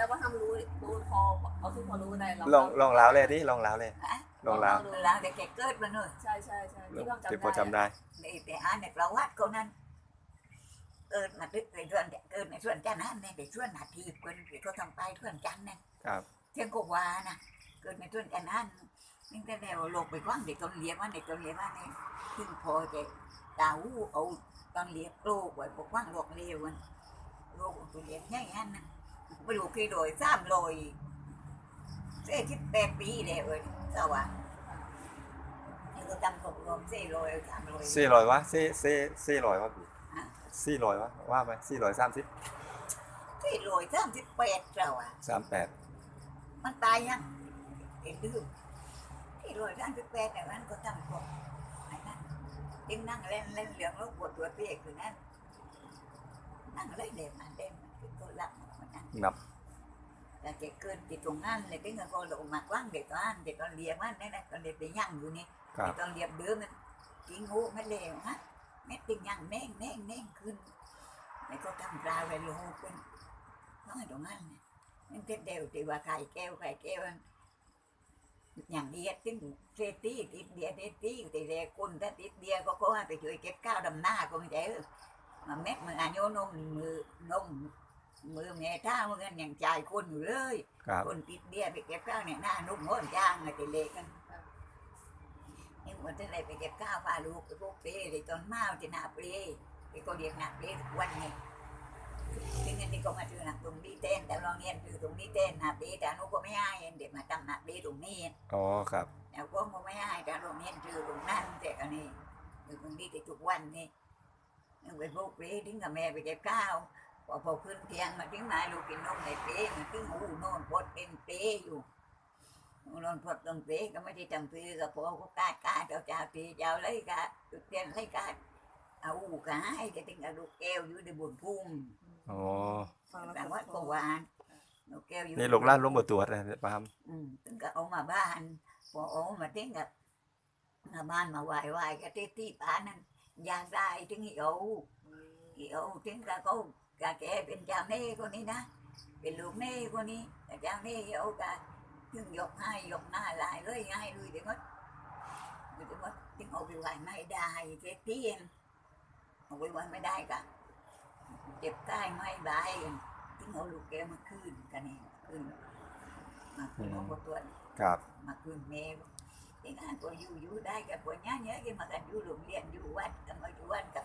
แต่ว่าทำรู้รู้พอเอาที่พอรู้ได้เราลองลองเล้าวเลยดิลองเล้าวเลยฮะลองเล้าวเวลาแต่แกเกิดมาเนอะใช่ใช่ใช่ที่เราจำที่พอได้จำได้ในแต่อ่านในประวัติเขานั้นเกิดมาดึกในส่วนเกิดในส่วนจันทร์นั้นในในส่วนนาทีคนที่เขาทำไปส่วนจันทร์นั่นครับเที่ยงกวานะเกิดในส่วนจันทร์นั้นนี่แต่แนวโลกไปกว้างเด็กตอนเลี้ยงว่าเด็กตอนเลี้ยงว่านี่ซึ่งพอจะดาวเอาตอนเลี้ยงโลกไว้ปกว้างโลกเร็วมันโลกของตัวเลี้ยงใหญ่ฮันนะ ไปดูกี่โดยสามโลยเสียที่แปดปีเลยเว้ยสวัสดิ์นี่ก็จำกบรวมสี่โลยสามโลยสี่ร้อยวะสี่สี่สี่ร้อยวะพี่ฮะสี่ร้อยวะว่าไปสี่ร้อยสามสิบที่รวยสามสิบแปดเราอะสามแปดมันตายยังเอ็นดื้อที่รวยสามสิบแปดแต่มันก็ตั้งพวกไอ้นั่นยิ่งนั่งเล่นเล่นเหลืองแล้วปวดตัวเปียกอยู่นั่นนั่งเล่นเด็กมันเด่นมันคือตัวหลัก มันนั่นนับแต่เจ๊เกินติดตรงนั้นเลยที่เงินก็ลงมากว้างเด็กตอนเด็กตอนเรียนมันนี่นะตอนเด็กไปย่างอยู่นี่ครับเด็กตอนเรียนเดิมมันกินงูไม่เลวฮะแม่ติงย่างแน่งแน่งแน่งขึ้นแล้วก็ทำปลาไปโลเป็นน้อยตรงนั้นเนี่ยมันเป็นเดียวที่ว่าไข่แก้วไข่แก้วมันอย่างเดียวถึงเศรษฐีติดเดียเศรษฐีติดเดียคนถ้าติดเดียก็ก็ให้ไปช่วยเก็บข้าวดำหน้าก็ไม่ใช่เออมาเม็ดมืออายุนมมือนมมือแม่ท่ามือกันอย่างจ่ายคนอยู่เลย ครับ คนติดเดียไปเก็บข้าวเนี่ยหน้านุ่มโง่นจ้างไงติเล็กกันนี่มันจะได้ไปเก็บข้าวพาลูกไปพวกเปรย์เลยตอนมาที่หน้าเปรย์ไปก็เรียกหน้าเปรย์ทุกวันนี้ซึ่งอันนี้ก็มาถือหนักตรงนี้เต้นแต่เราเรียนถือตรงนี้เต้นหนักดีแต่หนุก็ไม่ให้เด็กมาทำหนักดีตรงนี้อ๋อ ครับ แต่ก็ก็ไม่ให้แต่เราเรียนถือตรงนั้นแต่อันนี้ถือตรงนี้แต่ทุกวันนี่ยังไปพวกเปรย์ทิ้งกับแม่ไปเก็บข้าว พอพอขึ้นเตียงมาทิ้งมาลูกกินนมในเปรย์มันทิ้งหูนอนพดเป็นเปรย์อยู่นอนพดตรงเปรย์ก็ไม่ได้จำปีกับพอก็กาดกาดเจ้าเจ้าตีเจ้าเลยกาจุดเตียนเลยกาเอาหูกาให้จะทิ้งกับลูกแก้วอยู่ในบนพุ่มอ๋อฟังแล้วแต่ก็ว่าก็หวานนกแก้วอยู่นี่ลูกหล้านลงมาตรวจเลยปาล์มอืมถึงก็เอามาบ้านพอเอามาถึงกับมาบ้านมาไหว้ไหว้ก็ที่ที่ป้านั่นอยากได้ถึงเอาเอาถึงก็เขา กะแกเป็นเจ้าเน่คนนี้นะ เป็นลูกเน่คนนี้แต่เจ้าเน่เอากะถึงยกให้ยกหน้าหลายเลยให้ลุยเดี๋ยวมัดเดี๋ยวมัดถึงเอาไปไหว้ไม่ได้เจ๊เตี้ยนเอาไปไหว้ไม่ได้กะเจ็บใต้ไม่ได้ถึงเอาลูกแกวมาคืนกันนี่คืนมาคืนเอาหมดตัวครับมาคืนแม่ที่งานก็อยู่อยู่ได้กับปวดเนี้ยเนี้ยที่มากันอยู่โรงเรียนอยู่วัดกันมาอยู่วัดกับ